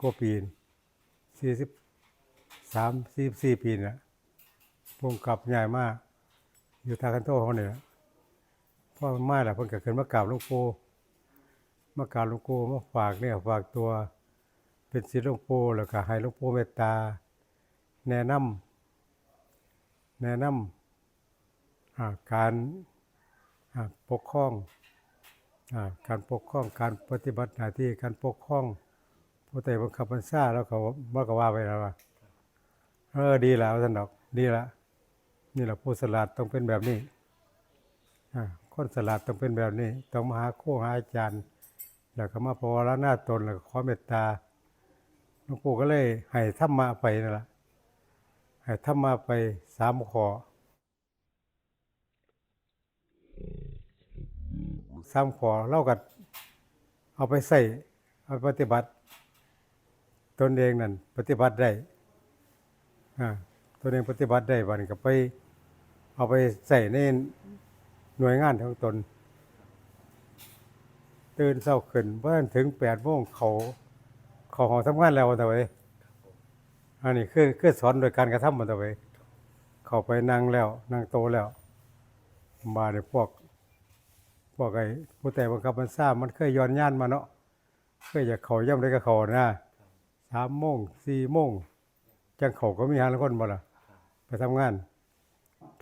กว่าปีสี่สิบสามสี่สี่ปีน่ะพงกลับใหญ่มาก อยู่ทางกันโตเขาเนี่ยพ่อมันมาแล้วเพิ่นก็ขึ้นมากราบหลวงปู่มากราบหลวงปู่มาฝากเนี่ยฝากตัวเป็นศิษย์หลวงปู่แล้วก็ให้หลวงปู่เมตตา แนะนำแนะนำอ่าการปกครองอการปกครองการปฏิบัติหน้าที่การปกครอง ผู้ใต้บังคับบัญชาแล้วก็ว่าก็ว่าไปแล้วว่าเออดีแล้วท่านอกดีละนี่แหละผู้สลัดต้องเป็นแบบนี้คนสลัดต้องเป็นแบบนี้ ต้องมาหาครูหาอาจารย์ แล้วก็มาภาวนาหน้าตนแล้วก็ขอเมตตาหลวงปู่ก็เลยให้ธรรมะไปนั่นแหละให้ทำมาไปสามขอสามขอเล่ากันเอาไปใส่เอาไปปฏิบัติ ตนเองนั่นปฏิบัติได้ตนเองปฏิบัติได้บันก็ไป เอาไปใส่ในหน่วยงานของตน ตื่นเช้าขึ้นเมื่อถึงแปดโมงเขาเขาหองทำงานแล้ววันตะไว้อันนี้คือคือสอนโดยการกระทำมันตัวไปเข้าไปนั่งแล้วนั่งโตแล้ว มาในพวก พวกไอ้ผู้แต่บังคับมันทราบมันเคยย้อนย่านมาเนาะเคยจะเขาย่ำได้ก็เขานะ สามโมงสี่โมงจังเขาก็มีหาละคนบ่ล่ะ ไปทำงาน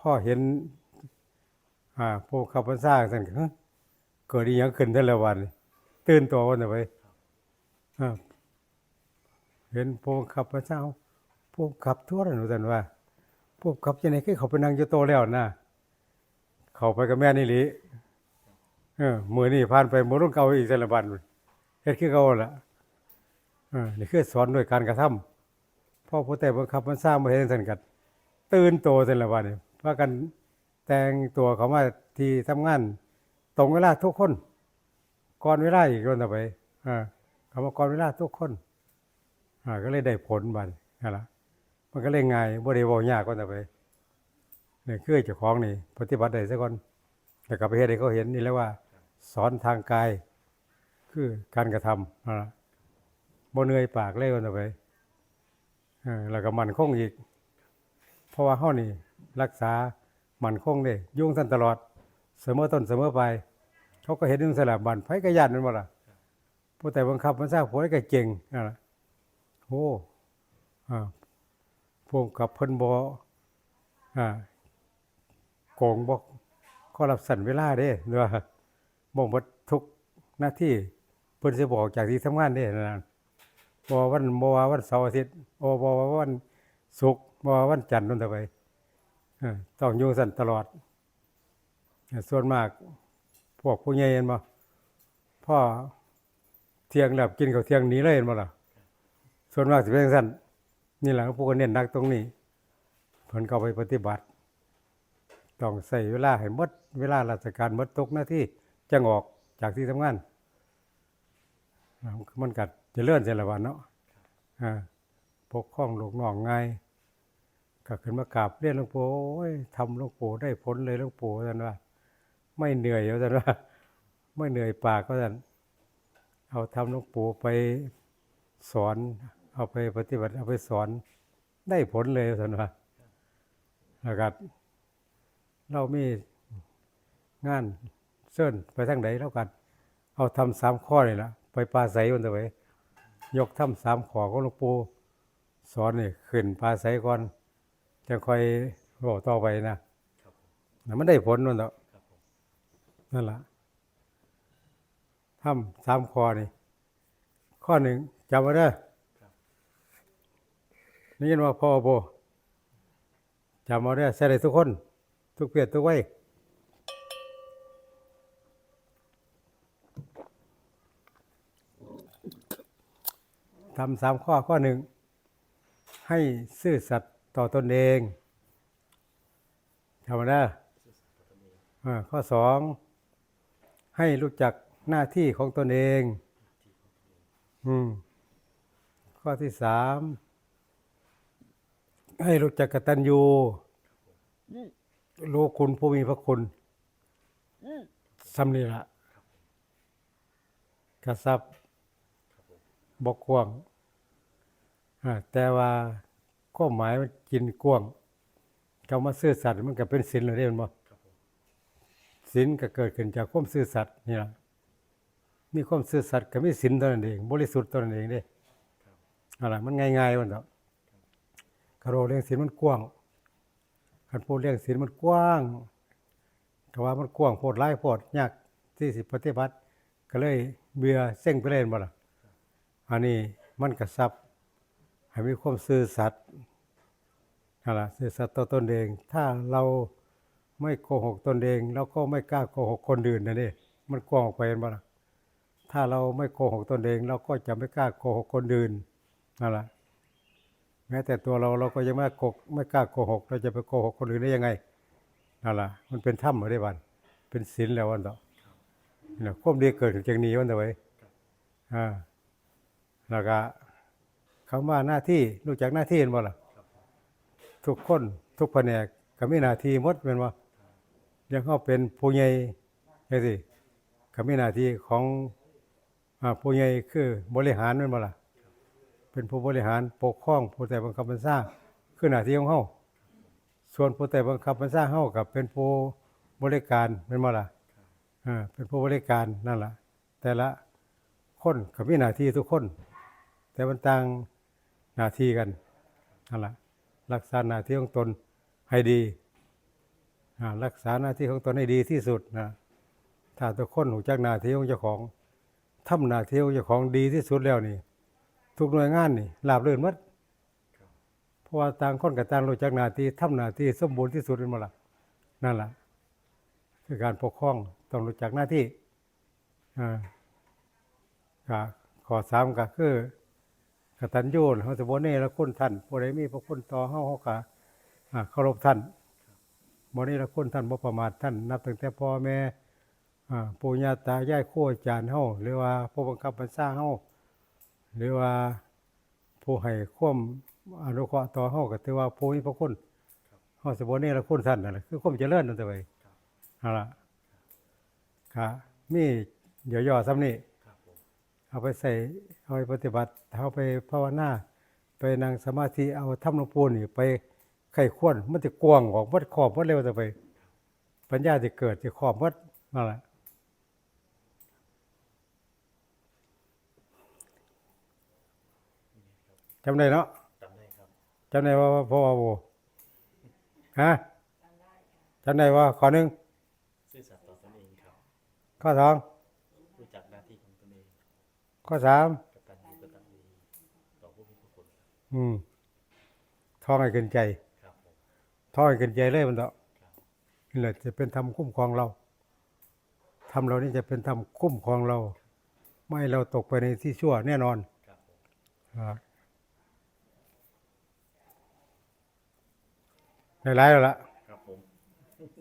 พ่อเห็น อ่าผู้ขับมันทราบสั่นก็เฮ้ยเกิดอีหยังขึ้นแต่ละวัน ตื่นตัววันไปอ่าเห็นผู้ขับพระเจ้าผู้ขับทั่วหนูสันว่าผู้ขับจะไหนคือเขาไปนั่งอยู่โตะแล้วนะเขาไปกับแม่นี่หลีเออมือนี่ผ่านไปมือรุ่นเก่าอีกสารบันเฮ็ดคือเก่าละ ออนี่คือสอนด้วยการกระทำพ่อผู้แต่บังคับมันสร้างมาเห็นสันกัดตื่นโตสารบันนี่พากันแต่งตัวเขามาที่ทำงาน ตรงเวลาทุกคนก่อนเวลาอีกคนต่อไปอ่าเขามาก่อนเวลาทุกคนอ่าก็เลยได้ผลบัดนั่นละมันก็เลยง่ายบ่ได้เว้ายากกว่าแต่อไปเนี่ยคือเจ้าของนี่ปฏิบัติได้ซะก่อนแต่กลับไปเฮ็ดให้เขาเห็นนี่แล้วว่า สอนทางกาย คือการกระทำนั่นล่ะ บ่เหนื่อยปากเลยว่าแต่ไปแล้วก็มันคงอีก เพราะว่าเฮานี่ รักษามันคงได้ยุ่งสั้นตลอด เสมอต้นเสมอไป เขาก็เห็นนึงสลับบันไผก็ย่านนั่นบ่ล่ะผู้แต่บังคับมันสร้างผลก็เก่งนั่นล่ะโอ้อ่าพวกกับเพิ่นบ่อ่าโกงบ่ขอรับสั่นเวลาเด้เด้อว่าบ่หมดทุกหน้าที่เพิ่นสิบอกจากที่ทำงานเด้นั่นน บ่ว่าวันบ่ว่าวันเสาร์อาทิตย์โอบ่ว่าวันศุกร์บววันจันทร์นู่นต่อไปต้องอยู่สันตลอด ส่วนมาก พวกผู้ใหญ่เห็นบ่พ่อเที่ยงแล้วกินข้าวเที่ยงหนี้เลยเห็นบ่ล่ะส่วนมากสิเป็นจันนี่แหละพวกเน้นนักตรงนี้เพิ่นก็ไปปฏิบัติ ต้องใส่เวลาให้หมด เวลาราชการหมดตกหน้าที่จังออกจากที่ทำงานมันกัดจะเลื่อนเสร็จแล้ววันเนาะอ่าปกครองหลูกน้องไงก็ขึ้นมากราบเรียนหลวงปู่โอ้ยทำหลวงปู่ได้ผลเลยหลวงปู่ท่านว่า ไม่เหนื่อยท่านว่า ไม่เหนื่อยปากก็ท่านเอาทำหลวงปู่ไปสอน เอาไปปฏิบัติเอาไปสอนได้ผลเลยสันว่าแล้วก็เรามีงานเชิญไปทางไหนแล้วกัน เอาทำสามข้อเลยละไปปลาใสวันตะไว้ ยกทำสามข้อของหลวงปู่สอนนี่ขึ้นปลาใสก่อนจะค่อยบอกต่อไปนะนะมันได้ผลนั่นแหละนั่นแหละทำสามข้อนี่ข้อหนึ่งจำไว้เด้อนี่ยินว่าพ่อโบจำเอาเด้อใส่ได้ทุกคน ทุกเพศทุกวัย ทำสามข้อข้อหนึ่งให้ซื่อสัตย์ต่อตนเองจำได้ข้อสองให้รู้จักหน้าที่ของตนเองอืมข้อที่สามให้รู้จักกตัญญูรู้คุณผู้มีพระคุณสำนีละกระซับบกกวาง แต่ว่าข้อหมายมันกินกว้างคำว่าซื่อสัตย์มันก็เป็นศีลเลยเด้แม่นบ่ครับผมศีลก็เกิดขึ้นจากความซื่อสัตย์นี่ล่ะมีความซื่อสัตย์ก็มีศีลเท่านั้นเอง บริสุทธิ์เท่านั้นเองเด้ครับอะไรมันง่ายๆมันเนาะกระโดดเรื่องศีลมันกว้างคันพูดเรื่องศีลมันกว้างก็ว่ามันกว้างโพดหลายโพดยากที่สิปฏิบัติ ก็เลยเบื่อเส้งไปเล่นบ่ล่ะอันนี้มันกระซับ ให้มีความซื่อสัตย์นั่นล่ะซื่อสัตย์ต่อตนเอง ถ้าเราไม่โกหกตนเองเราก็ไม่กล้าโกหกคนอื่นนะนี่มันกว้างออกไปเห็นบ่ล่ะถ้าเราไม่โกหกตนเอง เราก็จะไม่กล้าโกหกคนอื่นนั่นล่ะแม้แต่ตัวเราเราก็ยังไม่โกไม่กล้าโกหก เราจะไปโกหกคนอื่นได้ยังไงนั่นล่ะมันเป็นถ้ำเหรือได้บันเป็นศีลแล้ววันต่อนี่แหละความดีเกิดจากนี้วันเดียวไว้อ่าแล้วก็ คำว่าหน้าที่รู้จักหน้าที่เห็นบ่ล่ะทุกคนทุกแผนกก็มีหน้าที่หมดเป็นว่ายังเขาเป็นผู้ใหญ่จังซี่ก็มีหน้าที่ของผู้ใหญ่คือบริหารแม่นบ่ล่ะเป็นผู้บริหารปกครองผู้แต่บังคับบัญชาคือหน้าที่ของเฮาส่วนผู้แต่บังคับบัญชาเฮาก็เป็นผู้บริการแม่นบ่ล่ะอ่าเป็นผู้บริการนั่นแหละแต่ละคนก็มีหน้าที่ทุกคน แต่มันต่าง หน้าที่กันนั่นแหละรักษาหน้าที่ของตนให้ดีรักษาหน้าที่ของตนให้ดีที่สุดนะถ้าทุกคนหูจักหน้าที่ของเจ้าของทำหน้าที่ของเจ้าของดีที่สุดแล้วนี่ ทุกหน่วยงานนี่ราบเรื่นหมดเพราะว่าต่างคนกับต่างรู้จักหน้าที่ทำหน้าที่สมบูรณ์ที่สุดเป็นมดละนั่นแหละคือการปกครองต้องรู้จักหน้าที่อ่าข้อสามก็คือ กตัญญูเฮาสิบ่เนรคุณท่านผู้ใดมีพระคุณต่อเฮาเฮาก็อ่าเคารพท่านบ่เนรคุณท่านบ่ประมาทท่าน นับตั้งแต่พ่อแม่อ่าปู่ย่าตายายครูอาจารย์เฮาหรือว่าผู้บังคับบัญชาเฮาหรือว่าผู้ให้ความอนุเคราะห์ต่อเฮาก็ถือว่าผู้มีพระคุณเฮาสิบ่เนรคุณท่านนั่นแหละคือความเจริญนั่นแต่ไว้เอาละก็มีเดี๋ยวย่อซ้ำนี่ เอาไปใส่เอาไปปฏิบัติเอาไปภาวนาไปนั่งสมาธิเอาทำหลวงปู่นี่ไปไข้ควรมันจะกว้างออกวัดขอบวัดเร็วจะไป ปัญญาจะเกิดจะขอบวัดนั่นแหละจำได้เนาะจำได้ครับจำได้ว่าพ่อว่าโบฮะจำได้ว่าข้อหนึ่งซื่อสัตย์ต่อตนเองครับข้อสอง รู้จักหน้าที่ของตนเอง ข้อสามกตัญญูกตเวทีต่อผู้มีพระคุณอืมท้องให้เกินใจครับผมท้องให้เกินใจเลยมันเถอะครับนี่แหละจะเป็นธรรมคุ้มครองเราธรรมเรานี่จะเป็นธรรมคุ้มครองเรา ไม่ให้เราตกไปในที่ชั่วแน่นอนครับผมอ่าได้หลายแล้วล่ะครับผม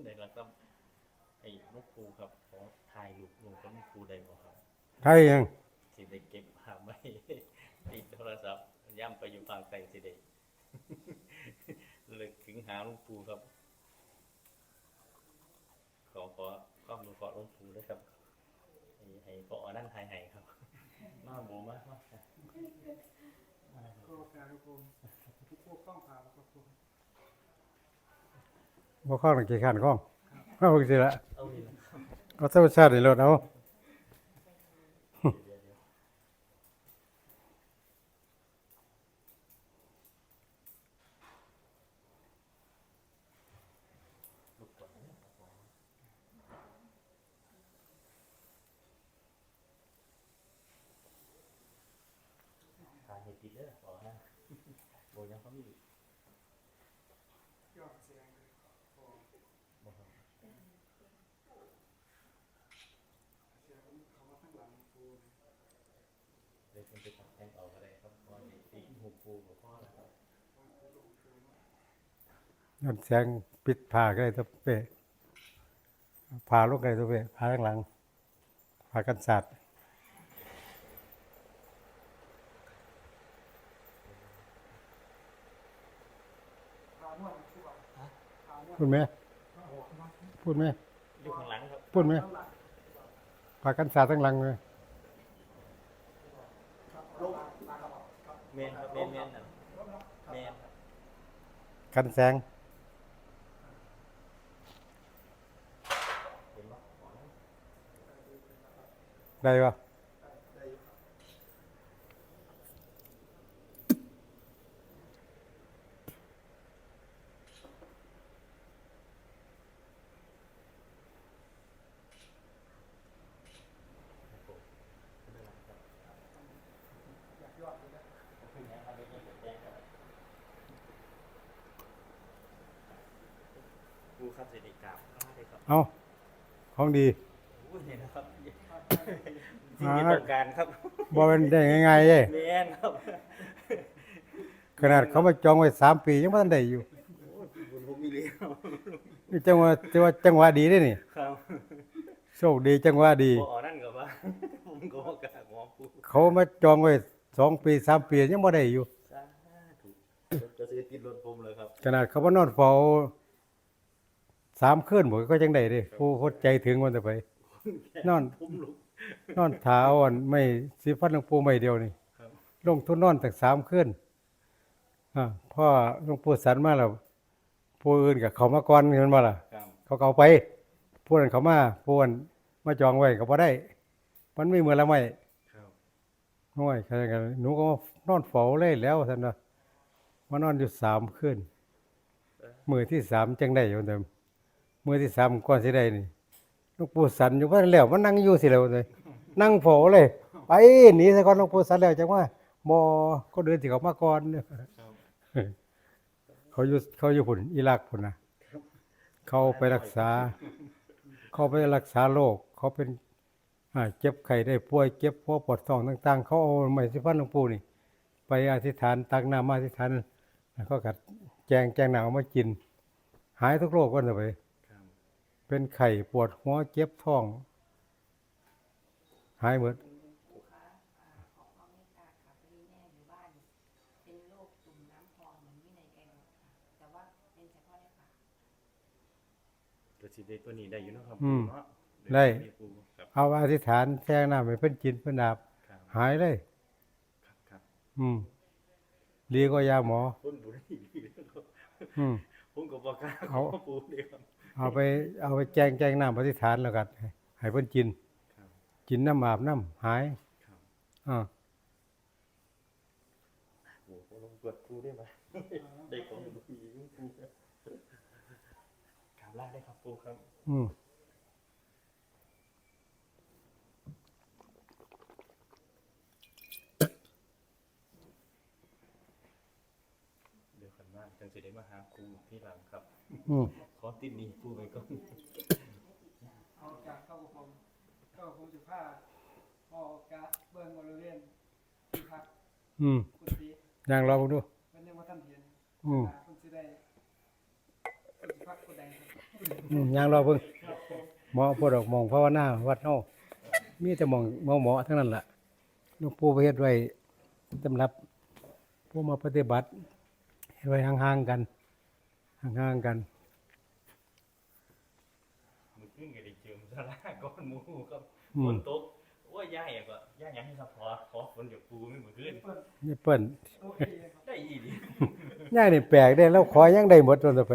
ได้แล้วครับไอ้ลูกครูครับขอถ่ายรูปลงกับลูกครูได้บ่ครับใช่ยัง สิได้เก็บภาพไว้ ติดโทรศัพท์ย่ำไปอยู่ภาคใต้สิได้ เลยถึงหาลูกครูครับ ขอขอความรู้ขอลูกครูด้วยครับให้ให้พอนั่งถ่ายให้ครับ มาหมูมามาบ่ข้องหนังกี่ขันข้องเอาสิละเอาดีนะเอาธรรมชาตินี่รถเอา เดี๋ยวเดี๋ยวลูกก่อนนะครับผมถ่ายให้ติดเด้อขอให้โบยังเขามีอยู่บ่ครับเดี๋ยวคุณไปตัดแต่งเอาก็ได้ครับเพราะว่านี่ตีหูปูกับพ่อนะครับ ย้อนแสงปิดผ้าก็ได้ตัวเปะผ้าลูกก็ได้ตัวเปะผ้าข้างหลังผ้ากันสัตว์พูดไหมพูดไหมอยู่ข้างหลังครับพูดไหมผ้ากันสัตว์ทั้งหลังเลยเมนครับเมนเมนนั่นแม่นครับกันแสง เห็นบ่ขอนะ ได้ปะครับผมไม่เป็นไรครับขึ้นนะครับไม่ต้องแจ้งครับครูครับเสด็จกราบเข้ามาเลยครับเอาของดีอุ้ยเนี่ยนะครับ สิ่งที่ต้องการครับบ่เป็นได้ง่ายๆเด้แม่นครับขนาดเขามาจองไว้สามปียังบ่ทันได้อยู่โอ้ยบุญผมมีเลี้ยวนี่จังหวะจังหวะจังหวะดีเด้นี่ครับโชคดีจังหวะดีพอนั่นกับว่าผมก็ว่ากล้าหมอปูเขามาจองไว้สองปีสามปียังบ่ได้อยู่ สาธุจะซื้อติดรถผมเลยครับขนาดเขามานอนเฝ้าสามคืนบ่ก็จังได้เด้ผู้คนใจถึงมันจะไป นอน ผมลุก นอนถาอ่อนไม่สิฟันหลวงปู่ไม่เดียวนี่ครับลงทุนนอนตั้งสามคืนอ่าพ่อหลวงปู่สันมาแล้วผู้อื่นกับเขามาก่อนเห็นบ่ล่ะครับเขาก็เอาไปผู้นั้นเขามาผู้นั้นมาจองไว้ก็บ่ได้ มันไม่เหมือนละไม่ครับน้อยใครกันหนูก็มานอนเฝ้าเลยแล้วท่านน่ะมานอนอยู่สามคืนมื้อที่สามจังได้อยู่เดิมมื้อที่สามก่อนสิได้นี่ หลวงปู่สันอยู่ว่าแล้วมันนั่งอยู่สิแล้วเลย นั่งเฝ้าเลยไปหนีซะก่อนหลวงปู่สันแล้วจังว่าบ่ก็เดินสิเขามาก่อนเขาอยู่เขาอยู่พุ่นอิรักพุ่นนะเขาไปรักษา เขาไปรักษาโรคเขาเป็นเจ็บไข้ได้ป่วยเจ็บหัวปวดท้องต่าง ๆ เขาเอาไม้สิฟันหลวงปู่นี่ ไปอธิษฐานตักน้ำมาอธิษฐานแล้วก็กัดแจงแจงหนาวมากิน หายทุกโรควันเลยครับ เป็นไข้ปวดหัวเจ็บท้อง หายหมดลูกค้าอ่าขอความเมตตาค่ะพอดีแม่อยู่บ้านเป็นโรคตุ่มน้ำพองเหมือนวินัยไกรบุตรค่ะแต่ว่าเป็นเฉพาะในปากตัวสิได้ตัวนี้ได้อยู่เนาะครับอืม เนาะได้มีปูครับเอาอธิษฐานแจงน้ำให้เพิ่นกินเพิ่นอาบครับหายเลย ครับครับอืมดีก็ยาหมอ คนบุรีดีเลยครับอืม ผมก็บอกกล้าขเอา อปูเลยครับ เอาไปเอาไปแจงแจงน้ำอธิษฐานแล้วกันให้ให้เพิ่นกินครับกินน้ำอาบน้ำหายครับอ่าโอ้โหลงเปิดปูได้ไหมได้ของบุรีปูครับกราบลาได้ครับปูครับ อืม เดี๋ยวกันมาก จังสิได้มาหาครูที่หลังครับอืมขอติดหนี้ปูไปก่อนเอาจากเข้ากับผมก็คงจะผ้าออกกะเบิ่งบริเวณที่พักอืมกุฏิย่างรอเบิ่งดูเป็นยังว่าท่านเห็นอืมคุณสิได้คุณสิพักกุใดครับอืมย่างรอเบิ่งหมอพูดออกหมองภาวนาวัดเฮามีแต่หมองหมอหมอทั้งนั้นล่ะหลวงปู่ไปเฮ็ดไว้สำหรับผู้มาปฏิบัติเฮ็ด ไว้ห่างๆกันห่างๆกันมือขึ้นก็ได้เจิมสลาก้อนหมูครับอืฝมนตกโอ้ยย่าอย่างก็ย่าอย่างให้ครับขอขอฝนจากปูไม่มือขึ้นเปิดนี่เปิ้นโต๊ะเองครับได้อีดีย่างนี่แปลกเด้แล้วขอยังได้หมดตัวต่อไป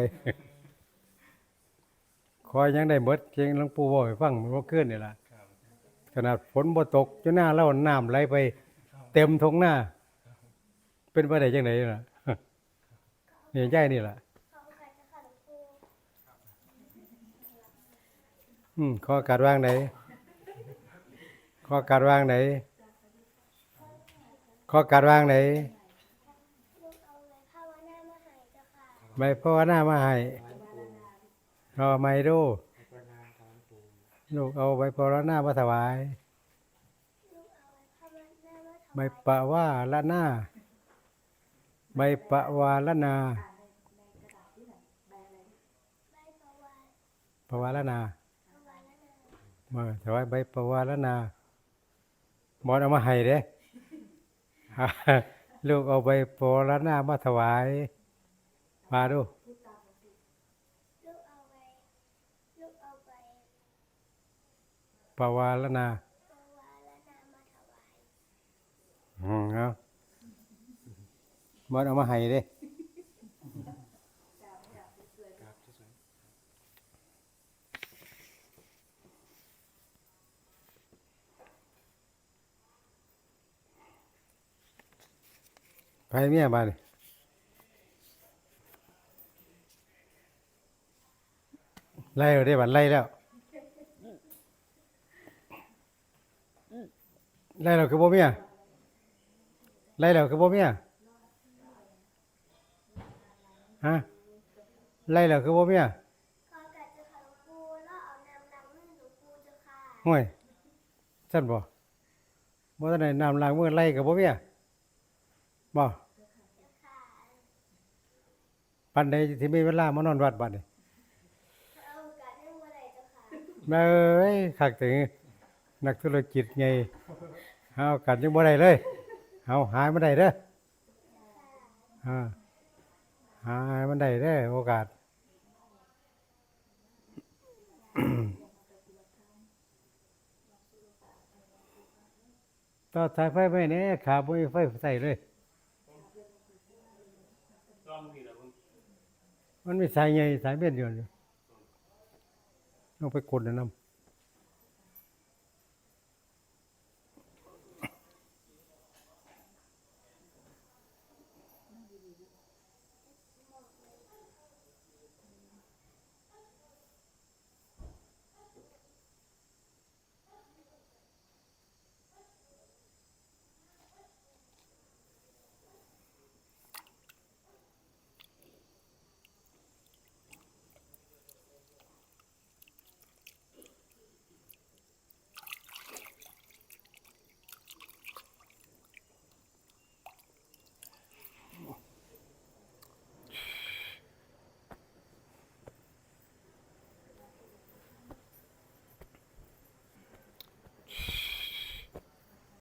ขอยังได้หมดเก่งหลวงปู่บอกให้ฟังเมื่อคืนนี่ล่ะครับขนาดฝนบ่ตกจนหน้าเล่าน้ำไหลไป เต็มทงหน้า เป็นไปได้จังไดล่ะ เนี่ยย่ายนี่แหละอืมขอการว่างไหน ข้อการว่างไหน ข้อการว่างไหนไว้ภาวนามาหายเจ้าค่ะไม่ภาวนามาให้รอไม่ดูลูกเอาไปภาวนามาถวายไว้ภาวนามาถไม่วายปะว่าละหน้า ไม่ปะวาละนาใบประวานปะวาละนาภาวนามาถวายใบปะวาละนาหมอนเอามาให้เด้ลูกเอาใบปะวาละนามาถวาย มาดูลูกเอาไว้ลูกเอาไว้ปะวาละนาประวานและนามาถวายอืมเอา มอเอามาให้เด้ไปเมียบ้านไล่เราได้บัดไล่แล้วไล่เราคือบ่เมียไล่เราคือบ่เมีย ฮะไล่เราคือบ่เมียขอกัดเจ้าค่ะหลวงปู่แล้วเอาน้ำล้างมือหลวงปู่เจ้าค่ะห่วยซั่นบ่บ่ทันได้น้ำล้างมือไล่กับบ่เมียบ่เจ้าค่ะปันใดที่มีเวลามานอนวัดบัดนี่เอาโอกาสให้เมื่อไหร่เจ้าค่ะแม่เอ้ยคักถึงนักธุรกิจไงเอากันยังบ่ได้เลยเอาหายมาได้เด้ออ่า หามันได้เด้โอกาสต่อสายไฟไปเนี่ยขาบ่มีไฟใส่เลย มันมีสายใหญ่สายเบ็ดอยู่ต้องไปกดนะนำ